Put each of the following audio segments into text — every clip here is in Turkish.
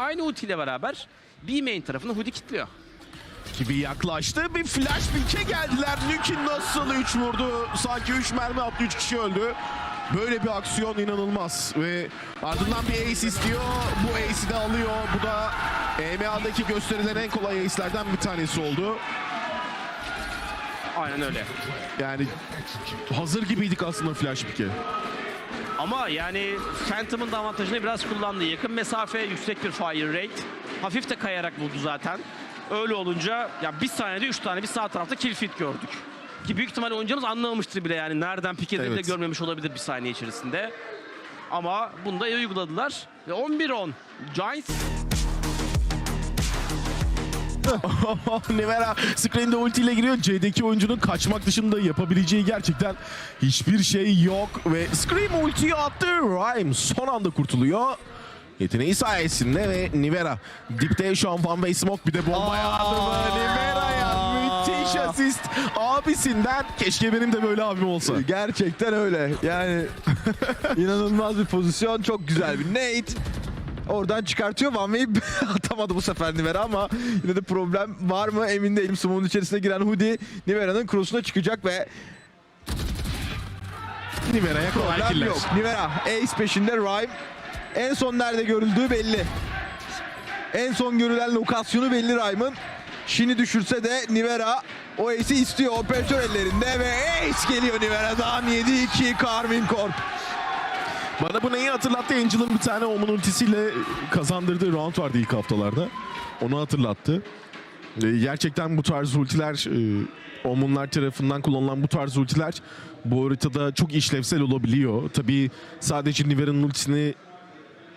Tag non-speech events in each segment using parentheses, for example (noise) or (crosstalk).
aynı ultiyle beraber B main tarafını Hoodie kilitliyor. gibi yaklaştı. Bir flash pick'e geldiler. Nukin nasıl 3 vurdu? Sanki 3 mermi attı 3 kişi öldü. Böyle bir aksiyon inanılmaz ve ardından bir ace istiyor. Bu ace'i de alıyor. Bu da EMA'daki gösterilen en kolay ace'lerden bir tanesi oldu. Aynen öyle. Yani hazır gibiydik aslında flash pick'e. Ama yani Phantom'ın da avantajını biraz kullandı. Yakın mesafe, yüksek bir fire rate. Hafif de kayarak buldu zaten. Öyle olunca ya bir saniyede 3 tane bir sağ tarafta kill feed gördük. Ki büyük ihtimalle oyuncumuz anlamamıştır bile yani nereden pik edildiğini Evet. de görmemiş olabilir bir saniye içerisinde. Ama bunu da uyguladılar. Ve 11-10. Giants (laughs) Nevera screen'de ultiyle giriyor. C'deki oyuncunun kaçmak dışında yapabileceği gerçekten hiçbir şey yok. Ve Scream ultiyi attı. Rhyme son anda kurtuluyor. Yeteneği sayesinde ve Nivera dipte şu an Van Way Smoke bir de bomba yardımı. Nivera'ya müthiş asist abisinden. Keşke benim de böyle abim olsa. Gerçekten öyle. Yani (laughs) inanılmaz bir pozisyon. Çok güzel bir nade. Oradan çıkartıyor. Van Wey'i (laughs) atamadı bu sefer Nivera ama yine de problem var mı emin değilim. Smoke'un içerisine giren Hoodie Nivera'nın cross'una çıkacak ve Nivera'ya problem yok. Nivera ace peşinde Rhyme. En son nerede görüldüğü belli. En son görülen lokasyonu belli Rhyme'ın. Şimdi düşürse de Nivera o ace'i istiyor operatör ellerinde ve ace geliyor Nivera'dan 7-2 Carmine Corp. Bana bu neyi hatırlattı? Angel'ın bir tane Omun ultisiyle kazandırdığı round vardı ilk haftalarda. Onu hatırlattı. Ee, Gerçekten bu tarz ultiler, e, Omunlar tarafından kullanılan bu tarz ultiler bu haritada çok işlevsel olabiliyor. Tabii sadece Nivera'nın ultisini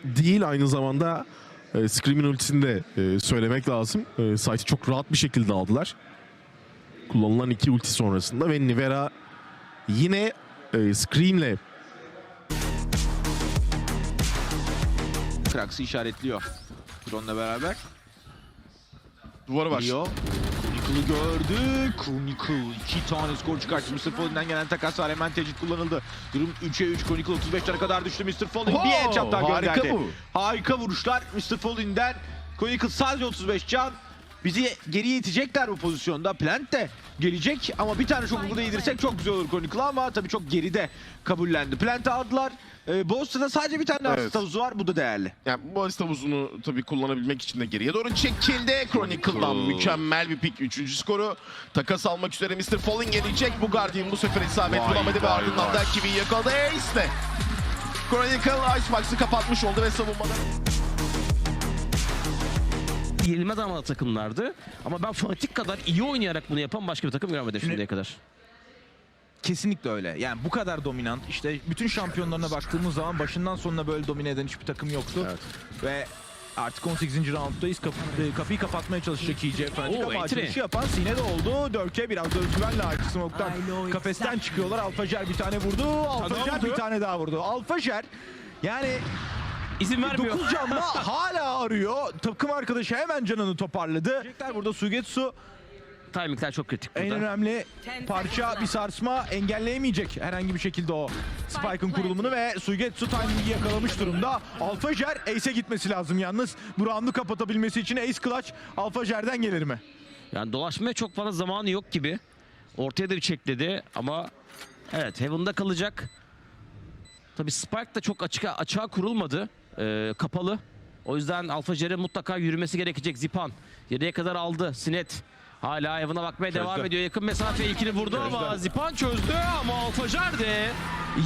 değil aynı zamanda e, Scream'in ultisini de e, söylemek lazım. E, site'i çok rahat bir şekilde aldılar. Kullanılan iki ulti sonrasında ve Nivera yine e, Scream'le Krax'ı işaretliyor. Drone'la beraber. duvara var. Geliyor. Chronicle'ı gördü. Chronicle iki tane skor çıkarttı. Mr. Fallen'den gelen takas var. Hemen tecrit kullanıldı. Durum 3'e 3. Chronicle 35 tane kadar düştü. Mr. Fallen Oo, bir headshot daha harika gönderdi. bu. Harika vuruşlar Mr. Fallen'den. Chronicle sadece 35 can. Bizi geriye itecekler bu pozisyonda. Plant de gelecek ama bir tane çok da yedirsek çok güzel olur Chronicle ama tabii çok geride kabullendi. Plant'ı aldılar. Ee, Boston'da sadece bir tane Evet. havuzu var. Bu da değerli. Yani bu asist havuzunu tabii kullanabilmek için de geriye doğru çekildi. Chronicle'dan mükemmel bir pick. Üçüncü skoru takas almak üzere Mr. Fallen gelecek. Bu Guardian bu sefer isabet bulamadı ve ardından da Kiwi'yi yakaladı. Ace de. Chronicle Icebox'ı kapatmış oldu ve savunmada yenilmez ama takımlardı. Ama ben Fnatic kadar iyi oynayarak bunu yapan başka bir takım görmedim Şimdi- şimdiye kadar. Kesinlikle öyle. Yani bu kadar dominant. İşte bütün şampiyonlarına baktığımız zaman başından sonuna böyle domine eden hiçbir takım yoktu. Ve artık 18. rounddayız. Kapı, e, kapıyı kapatmaya çalışacak iyice. Fnatic ama açılışı yapan Sine de oldu. Dörke biraz da özgüvenle artık Smoke'tan kafesten çıkıyorlar. Alfajer bir tane vurdu. Alfajer bir tane daha vurdu. Alfajer yani İzin vermiyor. 9 canla (laughs) hala arıyor. Takım arkadaşı hemen canını toparladı. Burada Sugetsu Timingler çok kritik en burada. önemli parça bir sarsma engelleyemeyecek herhangi bir şekilde o Spike'ın kurulumunu ve Suigetsu timing'i yakalamış durumda. Alfajer Ace'e gitmesi lazım yalnız. Bu roundu kapatabilmesi için Ace Clutch Alfajer'den gelir mi? Yani dolaşmaya çok fazla zamanı yok gibi. Ortaya da bir çekledi ama evet Heaven'da kalacak. Tabi Spike da çok açık açığa kurulmadı. Ee, kapalı. O yüzden Alfa Jer'e mutlaka yürümesi gerekecek Zipan. Yediye kadar aldı. Sinet. Hala Heaven'a bakmaya devam ediyor. Yakın mesafe ilkini vurdu ama Zipan çözdü ama Alfa Jer de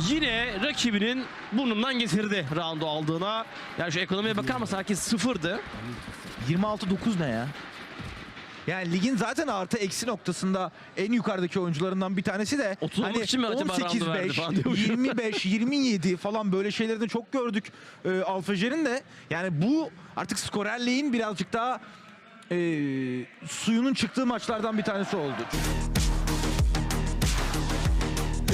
yine rakibinin burnundan getirdi roundu aldığına. Yani şu ekonomiye bakar mısın? Herkes sıfırdı. 26-9 ne ya? Yani ligin zaten artı eksi noktasında en yukarıdaki oyuncularından bir tanesi de 30 olmak için mi acaba roundu verdi falan 18-5, diyormuşum. 25, 27 falan böyle şeyleri de çok gördük e, Alfajer'in de. Yani bu artık skorerliğin birazcık daha e, suyunun çıktığı maçlardan bir tanesi oldu.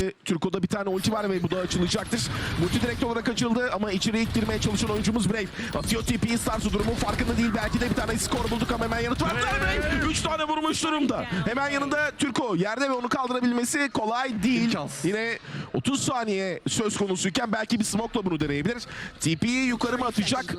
E, Türko'da bir tane ulti var ve bu da açılacaktır. Multi direkt olarak açıldı ama içeriye ilk girmeye çalışan oyuncumuz Brave. Atıyor TP'yi Starsu durumun farkında değil. Belki de bir tane skor bulduk ama hemen yanıt verdi. Brave 3 tane vurmuş durumda. Hemen yanında Türko yerde ve onu kaldırabilmesi kolay değil. İmkansız. Yine 30 saniye söz konusuyken belki bir smoke'la bunu deneyebilir. TP'yi yukarı mı atacak?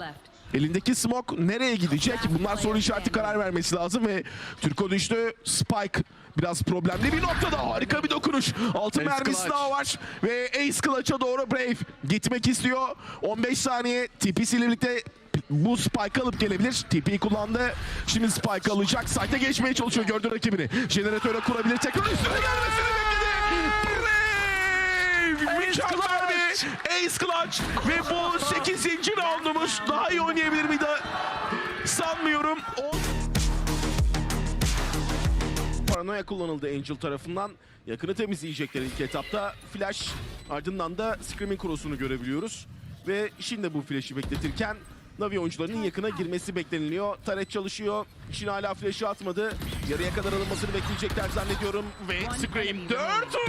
Elindeki smoke nereye gidecek? Bunlar soru işareti karar vermesi lazım ve Türko düştü. Spike biraz problemli bir noktada. Harika bir dokunuş. Altı Ace mermisi Clutch. daha var. Ve Ace Clutch'a doğru Brave gitmek istiyor. 15 saniye TP'si ile birlikte bu Spike alıp gelebilir. TP'yi kullandı. Şimdi Spike alacak. Site'e geçmeye çalışıyor. Gördü rakibini. Jeneratöre kurabilir. Tekrar üstüne gelmesini bekledi. Brave! Mükemmel bir Ace Clutch. Ve bu 8. roundumuz. Daha iyi oynayabilir miydi? Sanmıyorum. O... Paranoya kullanıldı Angel tarafından. Yakını temizleyecekler ilk etapta. Flash ardından da Screaming Cross'unu görebiliyoruz. Ve şimdi bu flash'i bekletirken Navi oyuncularının yakına girmesi bekleniliyor. Taret çalışıyor. Şimdi hala flash'ı atmadı. Yarıya kadar alınmasını bekleyecekler zannediyorum. Ve Scream 4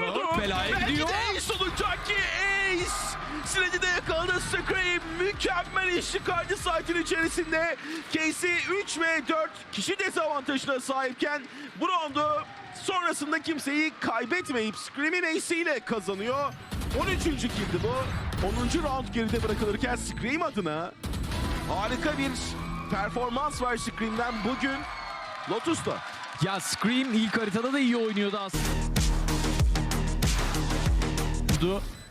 vurdu. Dört belaya Belki gidiyor. de Ace olacak ki Ace. Sledge'i de yakaladı Scream. Mükemmel iş çıkardı site'in içerisinde. Casey 3 ve 4 kişi dezavantajına sahipken bu roundu sonrasında kimseyi kaybetmeyip Scream'in Ace ile kazanıyor. 13. kildi bu. 10. round geride bırakılırken Scream adına harika bir performans var Scream'den bugün. Lotus'ta. Ya Scream ilk haritada da iyi oynuyordu aslında.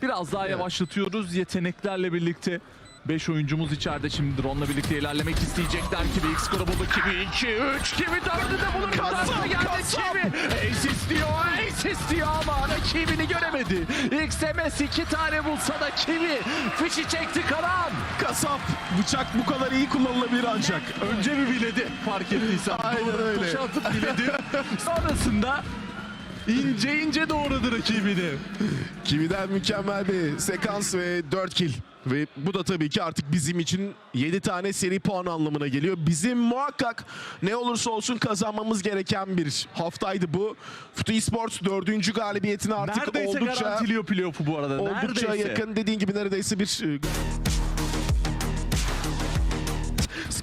Biraz daha yavaşlatıyoruz yeteneklerle birlikte. 5 oyuncumuz içeride şimdi drone'la birlikte ilerlemek isteyecekler. Kimi X grubu kimi 2 3 kimi 4'ü de bulur. Kasap, kasap. kimi. Ace istiyor Ace istiyor ama rakibini göremedi. XMS iki tane bulsa da kimi. Fişi çekti Karan. Kasap bıçak bu kadar iyi kullanılabilir ancak. Önce bir biledi fark ettiysen. Aynen öyle. tuşa atıp biledi. (laughs) Sonrasında ince ince doğradı rakibini. Kimi'den mükemmel bir sekans ve 4 kill. Ve bu da tabii ki artık bizim için 7 tane seri puan anlamına geliyor. Bizim muhakkak ne olursa olsun kazanmamız gereken bir haftaydı bu. Futu Esports 4. galibiyetine artık Neredeyse oldukça garantiliyor playoff'u bu arada. oldukça Neredeyse. yakın dediğin gibi neredeyse bir e,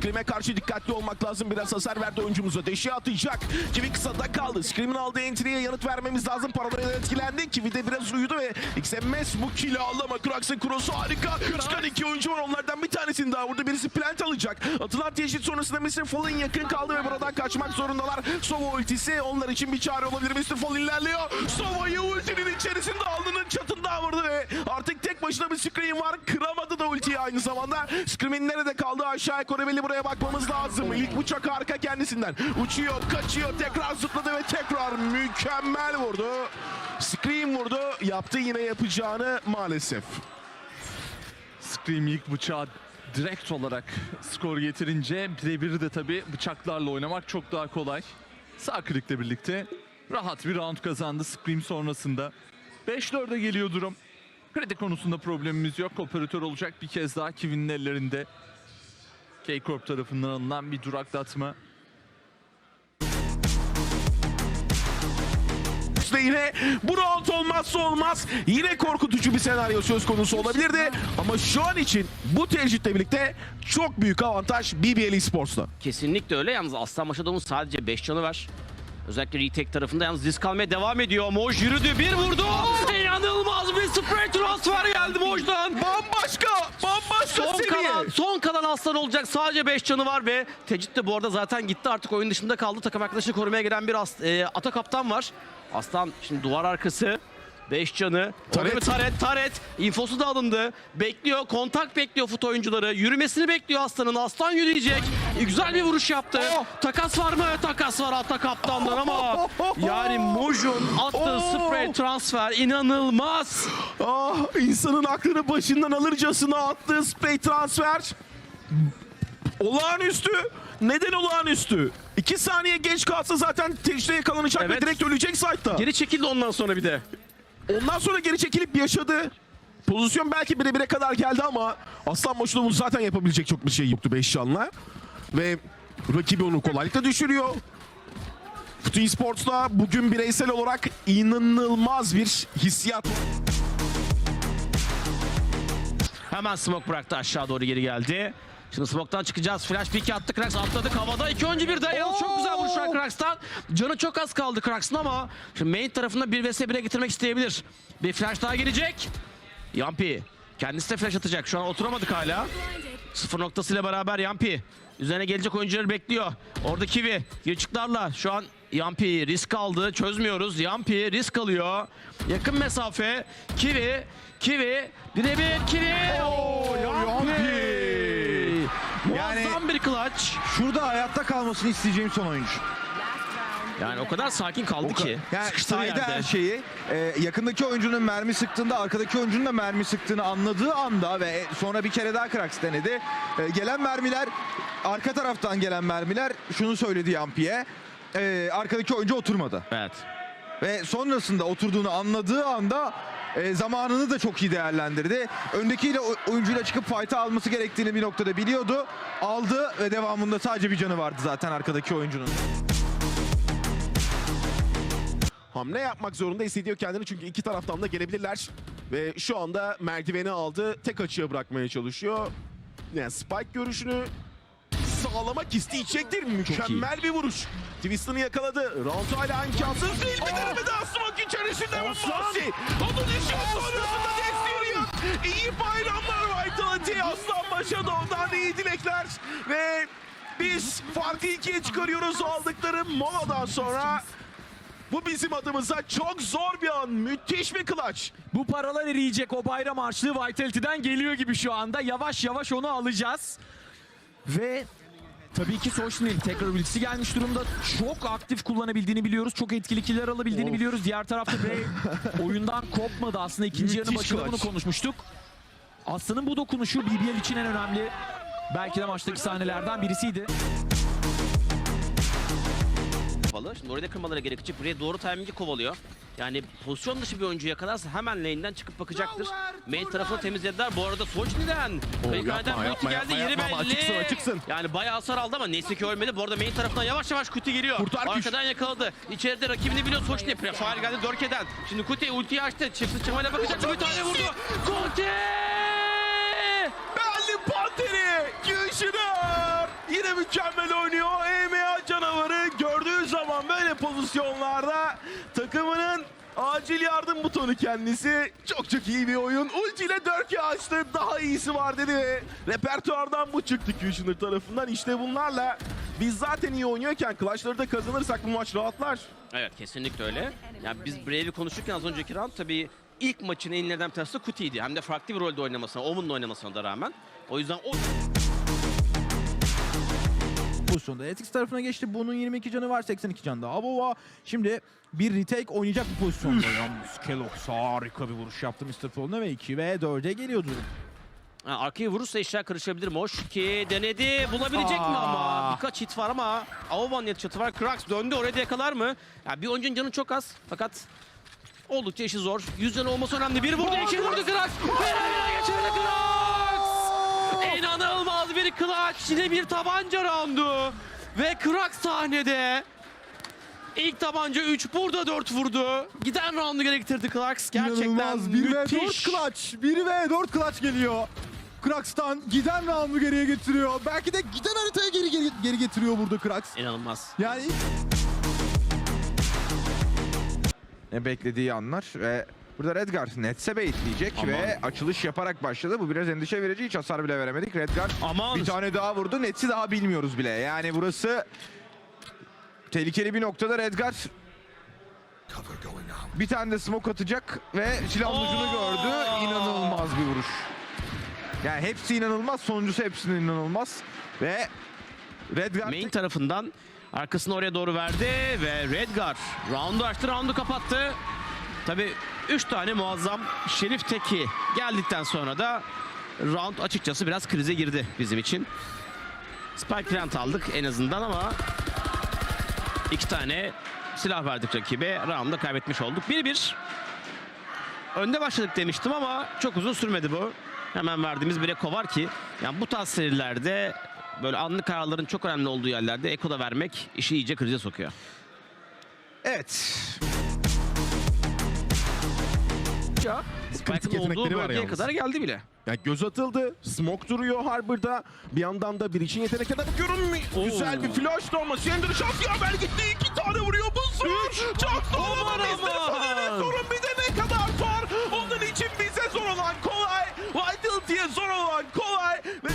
Scream'e karşı dikkatli olmak lazım. Biraz hasar verdi oyuncumuza. Deşi atacak. Kivi kısada kaldı. Scream'in aldığı entry'ye yanıt vermemiz lazım. Paranoya'dan etkilendi. Kivi de biraz uyudu ve XMS bu kill'i aldı ama Krax'ın cross'u harika. Çıkan iki oyuncu var. Onlardan bir tanesini daha vurdu. Birisi plant alacak. Atılan teşhis sonrasında Mr. Fallen yakın kaldı ve buradan kaçmak zorundalar. Sova ultisi onlar için bir çare olabilir. Mr. Fallen ilerliyor. Sova'yı ultinin içerisinde alnının çatından vurdu ve artık tek başına bir Scream var. Kıramadı da ultiyi aynı zamanda. Scream'in nerede kaldı aşağıya Korebeli buraya bakmamız lazım. İlk bıçak harika kendisinden. Uçuyor, kaçıyor, tekrar zıpladı ve tekrar mükemmel vurdu. Scream vurdu. Yaptı yine yapacağını maalesef. Scream ilk bıçağı direkt olarak skor getirince birebir de tabi bıçaklarla oynamak çok daha kolay. Sağ klikle birlikte rahat bir round kazandı Scream sonrasında. 5-4'e geliyor durum. Kredi konusunda problemimiz yok. Operatör olacak bir kez daha Kivi'nin ellerinde. K-Corp tarafından alınan bir duraklatma. Ve yine bu round olmazsa olmaz. Yine korkutucu bir senaryo söz konusu olabilirdi. Ama şu an için bu tercihle birlikte çok büyük avantaj BBL Esports'ta. Kesinlikle öyle. Yalnız Aslan Maşadov'un sadece 5 canı var. Özellikle retake tarafında yalnız risk almaya devam ediyor. Moj yürüdü, bir vurdu. İnanılmaz bir spray transfer geldi Moj'dan. Bambaşka, bambaşka Son seviye. kalan, son kalan Aslan olacak. Sadece 5 canı var ve Tecit de bu arada zaten gitti artık oyun dışında kaldı. Takım arkadaşını korumaya giren bir as, e, ata kaptan var. Aslan şimdi duvar arkası. 5 canı. Taret. Taret. Taret. Infosu da alındı. Bekliyor, kontak bekliyor fut oyuncuları. Yürümesini bekliyor Aslan'ın. Aslan yürüyecek. E, güzel bir vuruş yaptı. Oh. Takas var mı? Takas var ata kaptandan ama (laughs) yani Moj'un attığı Oh. spray transfer inanılmaz. Ah, insanın aklını başından alırcasına attığı spray transfer. Olağanüstü. Neden olağanüstü? 2 saniye geç kalsa zaten teşhide yakalanacak ve Evet. direkt ölecek site'da. Geri çekildi ondan sonra bir de. Ondan sonra geri çekilip yaşadı. Pozisyon belki bire bire kadar geldi ama Aslan Maşulov'un zaten yapabilecek çok bir şey yoktu 5 canla. Ve rakibi onu kolaylıkla düşürüyor. Futu Esports'ta bugün bireysel olarak inanılmaz bir hissiyat. Hemen smoke bıraktı aşağı doğru geri geldi. Şimdi smoke'tan çıkacağız. Flash pick attı Krax atladık havada. 2 önce bir de yalnız çok güzel vuruşlar Krax'tan. Canı çok az kaldı Krax'ın ama şimdi main tarafında 1 vs 1'e getirmek isteyebilir. Bir flash daha gelecek. Yampi kendisi de flash atacak. Şu an oturamadık hala. Sıfır noktasıyla beraber Yampi. Üzerine gelecek oyuncuları bekliyor. Orada Kivi. Yırçıklarla şu an Yampi risk aldı. Çözmüyoruz. Yampi risk alıyor. Yakın mesafe. Kivi. Kivi. Birebir Kivi. Oo, Yampi. Yani- Clutch. Şurada hayatta kalmasını isteyeceğim son oyuncu. Yani o kadar sakin kaldı O ki. yani saydı yerde. her şeyi. Ee, yakındaki oyuncunun mermi sıktığında arkadaki oyuncunun da mermi sıktığını anladığı anda ve sonra bir kere daha Krax denedi. Ee, gelen mermiler arka taraftan gelen mermiler şunu söyledi Yampi'ye. Ee, arkadaki oyuncu oturmadı. Evet. Ve sonrasında oturduğunu anladığı anda e, zamanını da çok iyi değerlendirdi. Öndekiyle oyuncuyla çıkıp fight'a alması gerektiğini bir noktada biliyordu. Aldı ve devamında sadece bir canı vardı zaten arkadaki oyuncunun. Hamle yapmak zorunda hissediyor kendini çünkü iki taraftan da gelebilirler. Ve şu anda merdiveni aldı. Tek açıya bırakmaya çalışıyor. Yani Spike görüşünü sağlamak isteyecektir. Mükemmel bir vuruş. Twist'ını yakaladı. Round hala imkansız değil. Bir deneme daha smoke içerisinde Masi. Onun işi sonrasında destiriyor. İyi bayramlar Vitality. Aslan Doğu'dan iyi dilekler. Ve biz farkı ikiye çıkarıyoruz aldıkları moladan sonra. Bu bizim adımıza çok zor bir an. Müthiş bir clutch. Bu paralar eriyecek. O bayram harçlığı Vitality'den geliyor gibi şu anda. Yavaş yavaş onu alacağız. Ve tabii ki Soşnil tekrar ultisi gelmiş durumda. Çok aktif kullanabildiğini biliyoruz. Çok etkili killer alabildiğini biliyoruz. Diğer tarafta Bey (laughs) oyundan kopmadı. Aslında ikinci yarının başında bunu konuşmuştuk. Aslı'nın bu dokunuşu BBL için en önemli. Belki de maçtaki sahnelerden birisiydi. Kapalı. Şimdi oraya da kırmaları gerekecek. Buraya doğru timing'i kovalıyor. Yani pozisyon dışı bir oyuncu yakalarsa hemen lane'den çıkıp bakacaktır. Main tarafını temizlediler. Bu arada Soçni'den. Kayıkhaneden yapma, geldi. yapma, Yeri yapma. belli. Açıksın, açıksın. Yani bayağı hasar aldı ama neyse ki ölmedi. Bu arada main tarafından yavaş yavaş Kuti geliyor. Kurtar güç. Arkadan yakaladı. İçeride rakibini biliyor Soçni. Faal geldi Dörke'den. Şimdi Kuti ultiyi açtı. Çıktı çıkmayla bakacak. Bir tane vurdu. Kuti! Berlin Panteri Gülşiner yine mükemmel oynuyor. EMA pozisyonlarda takımının acil yardım butonu kendisi. Çok çok iyi bir oyun. Ulti ile Dörk'ü açtı. Daha iyisi var dedi repertuardan bu çıktı Gülşiner tarafından. İşte bunlarla biz zaten iyi oynuyorken Clash'ları da kazanırsak bu maç rahatlar. Evet kesinlikle öyle. Ya biz Brave'i konuşurken az önceki round tabii ilk maçın en ileriden tersi Kuti'ydi. Hem de farklı bir rolde oynamasına, Omen'la oynamasına da rağmen. O yüzden o pozisyonda. Etix tarafına geçti. Bunun 22 canı var. 82 canı da. Abova şimdi bir retake oynayacak bu pozisyonda. Yalnız Kelox harika bir vuruş yaptı Mr. Fallon'a ve 2 ve 4'e geliyor durum. Ha, arkaya vurursa işler karışabilir. Moş ki denedi. Bulabilecek mi ama? Aa. Birkaç hit var ama Avovan yetişatı var. Krax döndü. Oraya da yakalar mı? Ya bir oyuncunun canı çok az. Fakat oldukça işi zor. 100 canı olması önemli. Bir vurdu, iki vurdu Krax. Beraber bir Krax. Yine bir tabanca roundu. Ve Krax sahnede. İlk tabanca 3, burada 4 vurdu. Giden roundu gerektirdi Krax. Gerçekten İnanılmaz. 1 ve 4 müthiş. clutch. 1 ve 4 clutch geliyor. Krax'tan giden round'u geriye getiriyor. Belki de giden haritaya geri geri, geri getiriyor burada Krax. İnanılmaz. Yani Ne beklediği anlar ve burada Redgar Nets'e baitleyecek Aman. ve açılış yaparak başladı. Bu biraz endişe verici. Hiç hasar bile veremedik. Redgar Aman. bir tane daha vurdu. Nets'i daha bilmiyoruz bile. Yani burası tehlikeli bir noktada Redgar bir tane de smoke atacak ve silahın ucunu gördü. İnanılmaz bir vuruş. Yani hepsi inanılmaz. Sonuncusu hepsinin inanılmaz. Ve Redgar Main tarafından arkasını oraya doğru verdi ve Redgar roundu açtı, roundu kapattı. Tabi 3 tane muazzam Şerif Teki geldikten sonra da round açıkçası biraz krize girdi bizim için. Spike plant aldık en azından ama iki tane silah verdik rakibe. Round'da kaybetmiş olduk. 1-1. Önde başladık demiştim ama çok uzun sürmedi bu. Hemen verdiğimiz bir eko var ki yani bu tarz serilerde böyle anlık kararların çok önemli olduğu yerlerde eko da vermek işi iyice krize sokuyor. Evet. Spike'ın yetenekleri olduğu var bölgeye yalnız. kadar geldi bile. Yani göz atıldı. Smoke duruyor Harbor'da. Bir yandan da bir için yeteneklerine bakıyorum. Güzel bir flash da ama Sender şans yaver gitti. iki tane vuruyor bu zor. Çok zor. Fallen'e aman. sorun bir de ne kadar zor. Onun için bize zor olan kolay. Vitality'ye zor olan kolay. Ve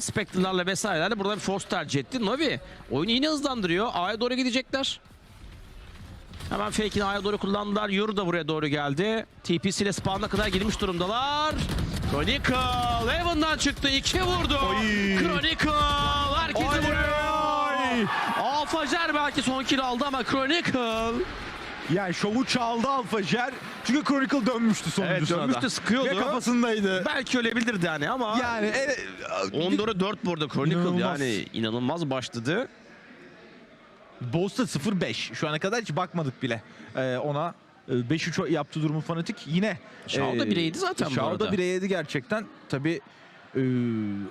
Spectre'larla vesairelerle burada bir force tercih etti. Navi oyunu yine hızlandırıyor. A'ya doğru gidecekler. Hemen fake'ini A'ya doğru kullandılar. Yoru da buraya doğru geldi. TPC ile spawn'a kadar girmiş durumdalar. Chronicle Heaven'dan çıktı. iki vurdu. Chronicle herkesi vuruyor. Alfajer belki son kill aldı ama Chronicle Yani şovu çaldı Alfajer. Çünkü Chronicle dönmüştü sonuncusuna Evet, dönmüştü, da. sıkıyordu. Ve kafasındaydı. belki ölebilirdi yani ama Yani e, 14'e 4 burada Chronicle İnanılmaz. yani inanılmaz başladı. Bosta 0-5. Şu ana kadar hiç bakmadık bile ee, ona. Ee, 5-3 yaptı durumu fanatik. Yine Shao da 1'e 7 zaten bu Shao da arada. 1'e 7 gerçekten. Tabii ee,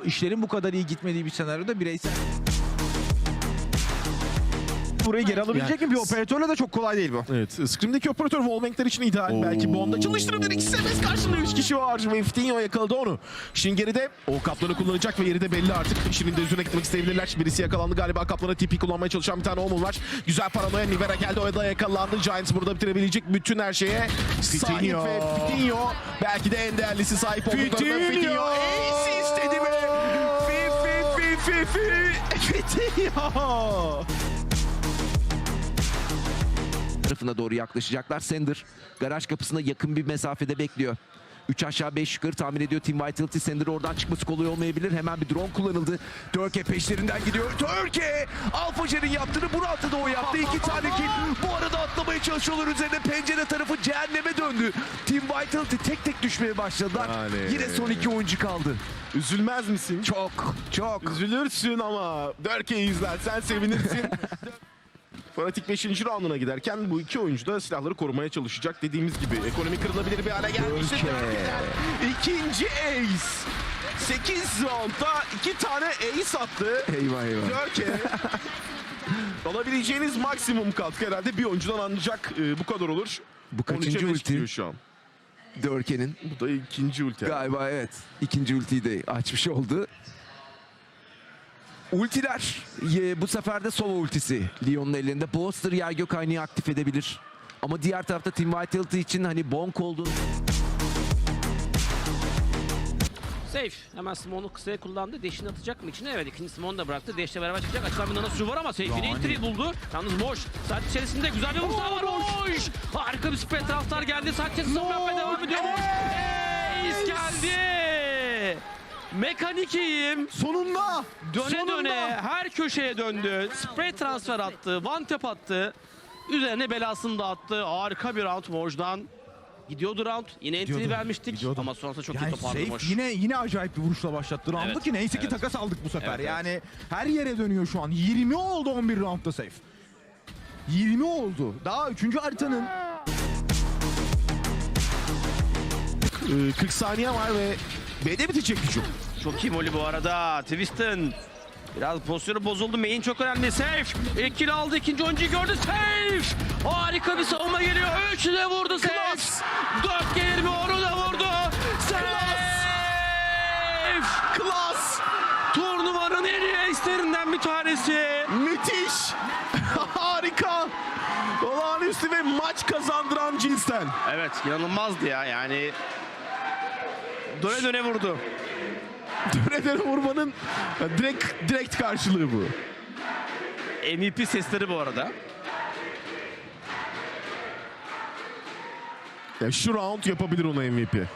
işlerin bu kadar iyi gitmediği bir senaryoda bireysel Burayı geri alabilecek mi? Bir operatörle de çok kolay değil bu. Evet. Scream'deki operatör wallbankler için ideal. Belki Bond'a çalıştırabilir. İki serbest karşılığında 3 kişi var. Ve Ftinho yakaladı onu. Şimdi geride o kaplanı kullanacak ve yeri de belli artık. Şimdi de üzerine gitmek isteyebilirler. Birisi yakalandı galiba. Kaplana TP kullanmaya çalışan bir tane Omun var. Güzel paranoya. Nivera geldi. O da yakalandı. Giants burada bitirebilecek bütün her şeye sahip ve Ftinho belki de en değerlisi sahip olduklarında. Ftinho. Ace istedi mi? Fi tarafına doğru yaklaşacaklar. Sender garaj kapısına yakın bir mesafede bekliyor. 3 aşağı 5 yukarı tahmin ediyor Team Vitality. Sender oradan çıkması kolay olmayabilir. Hemen bir drone kullanıldı. Dörke peşlerinden gidiyor. Dörke! Alfajer'in yaptığını Murat'ta da o yaptı. İki tane kill. Bu arada atlamaya çalışıyorlar üzerine. Pencere tarafı cehenneme döndü. Team Vitality tek tek düşmeye başladılar. Yani. Yine son iki oyuncu kaldı. Üzülmez misin? Çok, çok. Üzülürsün ama Dörke'yi izlersen sevinirsin. (laughs) Fanatik 5. rounduna giderken bu iki oyuncu da silahları korumaya çalışacak. Dediğimiz gibi ekonomi kırılabilir bir hale gelmişti. Dörke'den İkinci ace. 8 roundda iki tane ace attı. Eyvah eyvah. Dörke. (laughs) Alabileceğiniz maksimum katkı herhalde bir oyuncudan ancak e, bu kadar olur. Bu 13'e kaçıncı ulti? şu an. Dörke'nin. Bu da ikinci ulti. Galiba evet. İkinci ultiyi de açmış oldu. Ultiler ye- bu sefer de Sova ultisi Leon'un elinde. Boster yer gök aynayı aktif edebilir. Ama diğer tarafta Team Vitality için hani bonk olduğunu Safe. Hemen Simone'u kısaya kullandı. Deşini atacak mı içine? Evet ikinci Simone da bıraktı. Deşle beraber çıkacak. Açılan bir nanosu var ama Safe'ini entry buldu. Yalnız boş. Saat içerisinde güzel bir vuruş var. Boş. Harika bir spray taraftar geldi. Saat içerisinde yapmaya devam ediyor. Boş. Ace geldi. Mekanikiyim. Sonunda! Döne Sonunda! döne her köşeye döndü. Spray transfer attı. One tap attı. Üzerine belasını da attı. Harika bir round Moj'dan. Gidiyordu round. Yine entry Gidiyordu, vermiştik. gidiyordu. Ama sonrasında çok iyi Yani toparladı Moj. yine yine acayip bir vuruşla başlattı roundu Evet, ki neyse ki evet. takas aldık bu sefer. Evet, evet. yani her yere dönüyor şu an. 20 oldu 11 roundda safe. 20 oldu. Daha 3. haritanın E, 40 saniye var ve B'de bitecek hücum. Çok iyi voley bu arada. Twist'in biraz pozisyonu bozuldu. Main çok önemli. Safe. İlk kill aldı. ikinci oyuncuyu gördü. Safe. Harika bir savunma geliyor. Üçü de vurdu Safe. Dört gelir mi? Onu da vurdu. Safe. Klas! Turnuvanın en iyi ace'lerinden bir tanesi. Müthiş! (laughs) Harika! Olağanüstü ve maç kazandıran cinsten. Evet inanılmazdı ya yani. Döne döne vurdu. (laughs) Döneden vurmanın direkt direkt karşılığı bu. MVP sesleri bu arada. Ya şu round yapabilir ona MVP.